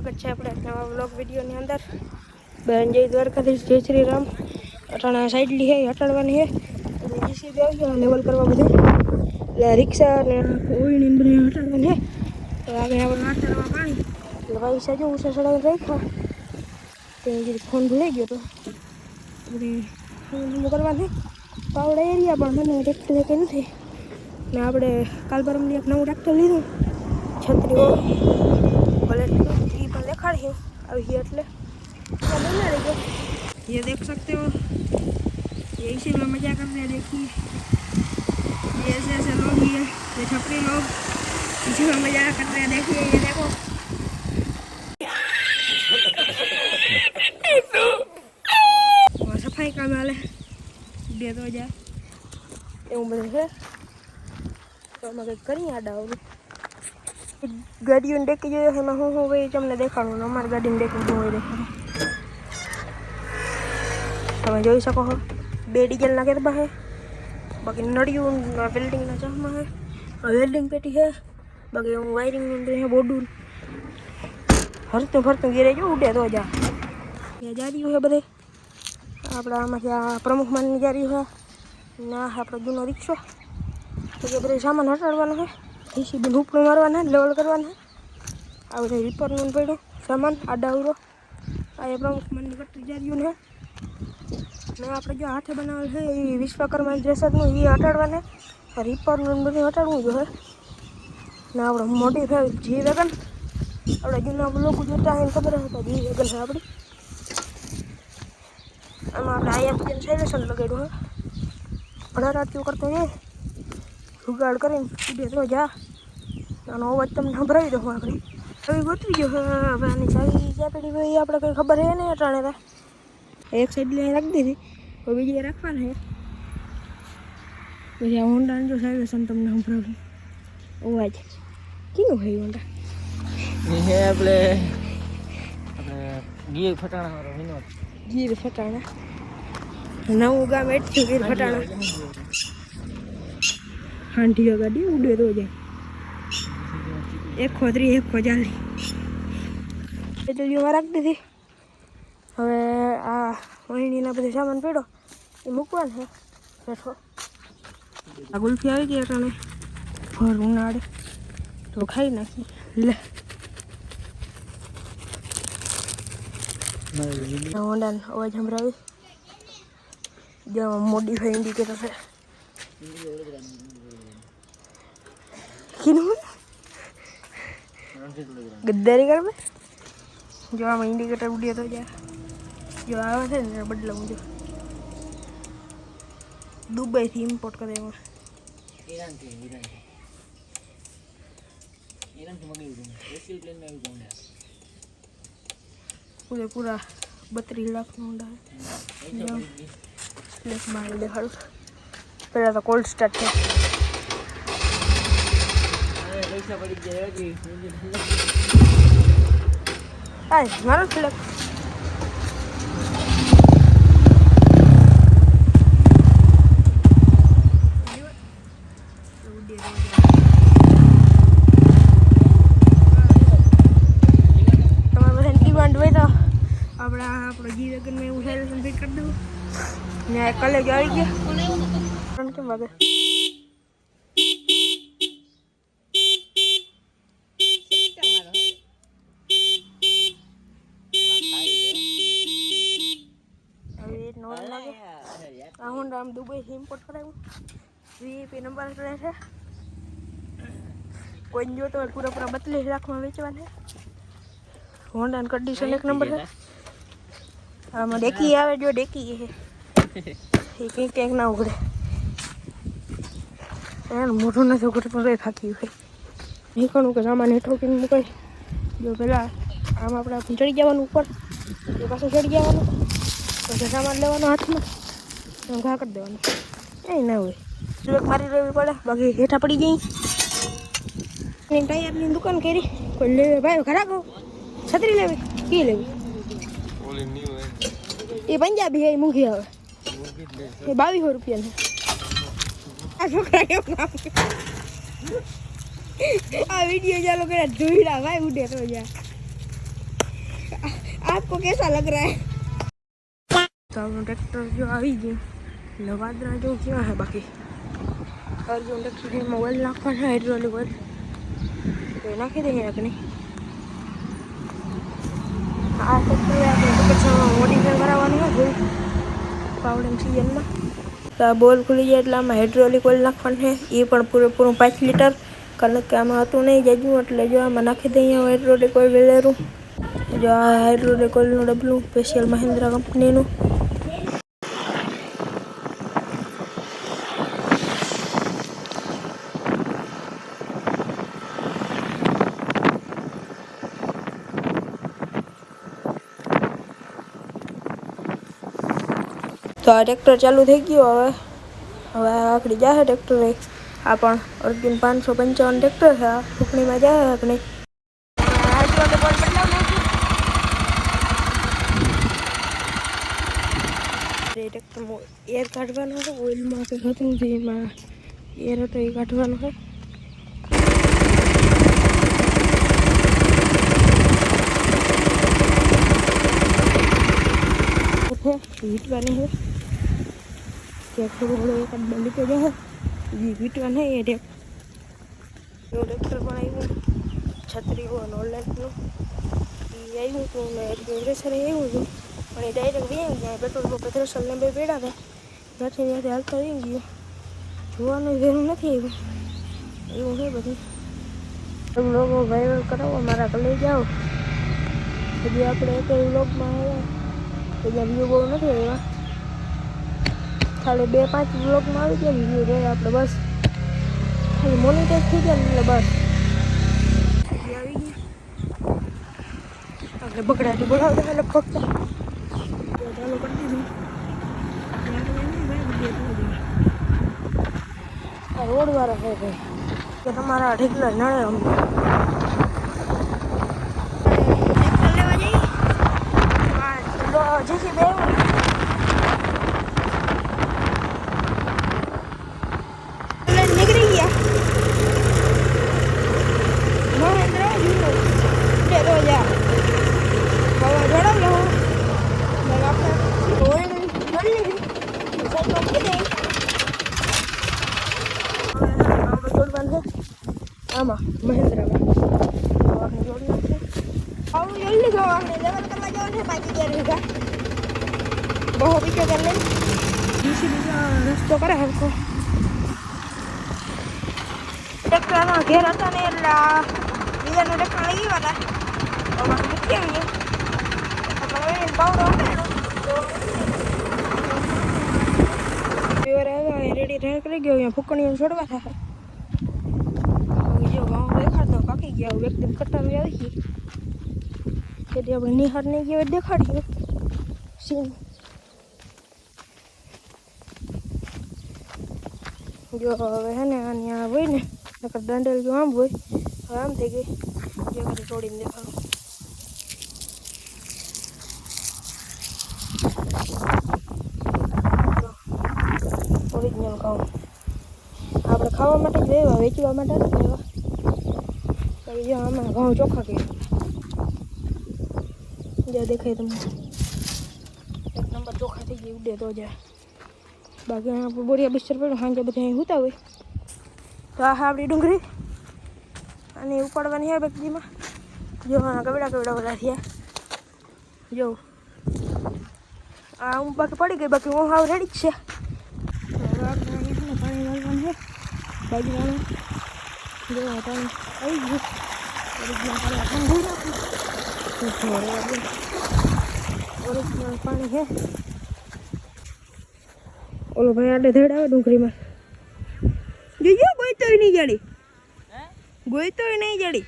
સ્વાગત છે આપણે નવા બ્લોગ વિડીયોની અંદર. બેન જય દ્વારકાધીશ, જય શ્રી રામ. અટાણા સાઈડલી હે અટાડવાની છે જીસી દેવી લેવલ કરવા બધું. એટલે રિક્ષા ને ઓઈની બધી હટાડવાની હે. આગળ આપણે વાંચવા પાણી એટલે ભાઈ સાજો ઉષા સડાવી રાખ્યા. તે ફોન ભૂલાઈ ગયો તો. બધી કરવાની. પાવડા એરિયા પણ મને ટ્રેક્ટર કે નથી. ને આપણે કાલ એક નવું ટ્રેક્ટર લીધું. છત્રીઓ पर देखा रही हूँ अभी ये એટલે बना रही हो ये देख सकते हो ये इसी में मजा कर रहे हैं देखिए ये ऐसे ऐसे लोग ही है ये छपरी लोग इसी में मजा कर रहे हैं देखिए ये देखो और सफाई का वाले दे दो जा એવું બધું છે તો અમે કંઈક કરીએ આડા અવરું ગાડીઓની ડેકી જોઈએ એમાં હું હું હોય એ તમને દેખાડું અમારી ગાડીની ડેકી હું હોય દેખાડું તમે જોઈ શકો છો બે ડીઝલના ગરબા છે બાકી નળિયું વેલ્ડિંગના ચાહમાં છે વેલ્ડિંગ પેટી છે બાકી હું વાયરિંગનું છે બોડું ફરતું ફરતું ગેરેજ ઉડે તો જા એ જારીયું છે બધે આપણા આમાંથી આ પ્રમુખ માનની જારી છે ના આપણો જૂનો રિક્ષો તો કે બધે સામાન હટાડવાનો છે જીસીબી ઉપડું મારવાના લેવલ કરવાના આ બધું રિપેરનું પડ્યું સામાન આડા ઉરો આ એ પ્રમુખ મનની કટરી જાર્યું ને ને આપણે જો હાથે બનાવેલ છે એ વિશ્વકર્મા ડ્રેસરનું એ હટાડવાને રિપરનું ને બધું હટાડવું જોઈએ ને આપણે મોટી ફેર જી વેગન આપણે જૂના લોકો જોતા હોય ને ખબર હતા જી વેગન છે આપણી આમાં આપણે આઈએફજન સેલેશન લગાડ્યું હોય ભડારાટ્યું કરતો જાય જુગાડ કરીને બે તો જા. આનો અવાજ તમને સંભળાવી દઉં આપણે હવે ગોતવી ગયો. હવે આની ચાવી ક્યાં પડી હોય એ આપણે કંઈ ખબર હે નહીં અટાણે એક સાઈડ લઈને રાખી દીધી. હવે બીજી રાખવાના છે પછી આ હોન્ડાનું જો સાઈલેશન તમને સંભળાવું. અવાજ. કેવું ભાઈ એ હે આપણે ગીર ફટાણા વાળો વિનોદ. ગીર ફટાણા. નવું ગામ એટલું ગીર ફટાણા. હાંઠીઓ ગાડી ઉડે તો જાય. એક ખોતરી, એક ખોજાલી. એટલીમાં રાખી દીધી. હવે આ વહીણીના બધે સામાન પડ્યો. એ મૂકવાનું છે. બેઠો. આ ગુલ્ફી આવી ગઈ અટાણે ભર ઉનાળે. તો ખાઈ નાખી. લે. હોન્ડાનો અવાજ સંભળાવી. જેમાં મોડી હોય ઇન્ડિકેટર છે. ગદ્દારી કરવે જો આમાં ઇન્ડિકેટર ઉડ્યો તો જા જો આવે છે ને બદલાવું જો દુબઈથી ઇમ્પોર્ટ કરે એમાં ઈરાનથી ઈરાનથી ઈરાનથી મંગાવ્યું હતું એસી પ્લેનમાં આવ્યું હતું પૂરેપૂરા બત્રીસ લાખનું ઊંડા પ્લેસ મારી દેખાડું પહેલાં તો કોલ્ડ સ્ટાર્ટ છે પૈસા પડી ગયા હજી હા મારો ફ્લેક તમારે બધાને ડિમાન્ડ હોય તો આપણે આ આપણો જી વેગનમાં એવું સેલેશન ફિટ કરી દઉં. ને આ કલેજ આવી ગયા. ત્રણ કેમ વાગે દુબઈથી ઇમ્પોર્ટ કરાવ્યું. વીઆઈપી નંબર રહે છે. કોઈ જોતો હોય પૂરા પૂરા બત્રીસ લાખમાં વેચવાના હોન્ડાની કન્ડિશન એક નંબર છે. આમાં ડેકી આવે, જો ડેકી છે. એ કંઈક કંઈક ના ઉઘડે. એનું મોઢું નથી ઉઘડતું, પણ કંઈ ફાંકી હોય નીકળવું કે સામાન હેઠો કે મુકાય. જો પેલા આમ આપણે ચડી જવાનું ઉપર, એ પાછું ચડી જવાનું. પછી સામાન લેવાનો હાથમાં. આમ ઘા કરી દેવાનું એ ના હોય સુરત મારી રહેવી પડે બાકી હેઠા પડી ગઈ એની ટાયરની દુકાન કરી કોઈ લેવે ભાઈ ખરા કહું છત્રી લેવી કી લેવી એ પંજાબી હે એ મૂંઘી આવે એ બાવીસો રૂપિયાની આ છોકરા કેમ કામ કરે? આ વિડીયો ચાલુ કર્યા ધોઈડા ભાઈ ઉડે તો જા आपको कैसा लग रहा है તો આપણું ટ્રેક્ટર જો આવી ગયું વાદળા જો ક્યાં હે બાકી? અર્જુન ટ્રેક્ટર એમાં ઓઇલ નાખવાનું છે હાઇડ્રોલિક ઓઇલ તો નાખી દઈએ આપણે આ પછી મોડિફાઈ કરાવવાનું હોય ફૂલ પાવડમ સિઝનમાં બોલ ખુલી જાય એટલે આમાં હાઇડ્રોલિક ઓઇલ નાખવાનું છે. એ પણ પૂરેપૂરું પાંચ લીટર. કારણ કે આમાં હતું નહીં જજું, એટલે જો આમાં નાખી દઈએ હાઇડ્રોલિક ઓઇલ વેલેરું. જો આ હાઇડ્રોલિક ઓઇલનું ડબલું સ્પેશિયલ મહિન્દ્રા કંપનીનું. તો આ ટ્રેક્ટર ચાલુ થઈ ગયું હવે હવે આખડી જાય ટ્રેક્ટર. આ પણ અર્જુન પાંચસો પંચાવન ટ્રેક્ટર છે આ ટૂંકણીમાં જાય આપણે ટ્રેક્ટરમાં એર કાઢવાનો છે ઓઇલમાં કંઈ હતું નથી એમાં એર હતો એ કાઢવાનો છે છે વીટવાની છે ત્યાં થોડું થોડું એકાદ બે લીટર જાય એ વીટવા નહીં એ ટેક એવો ટ્રેક્ટર પણ આવ્યું છત્રી હોય ઓનલાઈનનું એ આવ્યું હતું ને એટલું રેસર આવ્યું હતું પણ એ ડાયરેક્ટ વી ગયા પેટ્રોલ પંપ થ્રેસર ને બે પેડા હતા ત્યાંથી ત્યાંથી હાલતા રહી ગયું જોવાનું જરૂર નથી આવ્યું એવું છે બધું લોકો વાયરલ કરાવો મારા કલે જાઓ હજી આપણે એક વ્લોગમાં આવ્યા પછી વ્યૂ બહુ નથી આવ્યા ખાલી બે, પાંચ બ્લોગમાં આવી ગયા વ્યૂ જોઈએ આપણે બસ. ખાલી મોનિટર થઈ ગયા ને એટલે બસ. આવી ગઈ. આપણે બગડાટી બોલાવતા ફક્ત ચાલુ કરી દીધું. રોડ વાળા છે ભાઈ. કે તમારા ઢીકલા નડે અમને લેવા જઈએ હા જેસી બે નીકળી ગયા મહેન્દ્ર બે તો જા હવે જણાવ લો મેં આપણે ઓઇલ કરી લીધી સાઈડ મૂકી દઈ આપણે જોડવાનું છે આમાં મહેન્દ્રમાં આપણે જોડી નાખીએ આવું જલ્દી જવાનું લેવલ કરવા જવાનું છે બાકી ત્યારે વીઘા બહુ બીજો કરી લઈ બીજી બીજો રસ્તો કરે હરખો ટ્રેક્ટરનો ઘેર હતા ને એટલે બીજાનું ટ્રેક્ટર લઈ ગયા હતા તો આવ્યો રેડી રેડ કરી ગયો અહીંયા ફૂકણીઓ છોડવા થાય જો ગામ દેખાડતો પાકી ગયા એકદમ કટાવી આપણે નિહાર નહીં ગયો દેખાડીએ સીન. જો હવે હે ને આની આ હોય ને, નકર દંડેલ જો આમ હોય, હવે આમ થઈ ગઈ. જે કરી તોડીને દેખાડું. ઓરિજિનલ ઘઉં આપણે ખાવા માટે જ લેવા, વેચવા માટે જ લેવા. આમાં ઘઉં ચોખ્ખા કે જ્યાં દેખાય તમને. એક નંબર ચોખા થઈ ગઈ, ઉડે તો જાય. બાકી આપણે બોરિયા બિસ્તર પડ્યું સાંજે બધા અહીં હોતા હોય. તો આ આપણી ડુંગળી. અને ઉપાડવાની છે બેગજીમાં જો કવડા કવડા બધા થયા. જો. આ હું બાકી પડી ગઈ, બાકી હું હાવ રેડી જ છે. પાણી વાળવાનું છે બાજુ જો પાણી આવી ગયું. ઓરિજિનલ પાણી છે ઓલો ભાઈ આડે ધડ આવે ડુંગળીમાં જોજો ગોઈતોય નહીં જડી ગોઈતોય નહીં જડી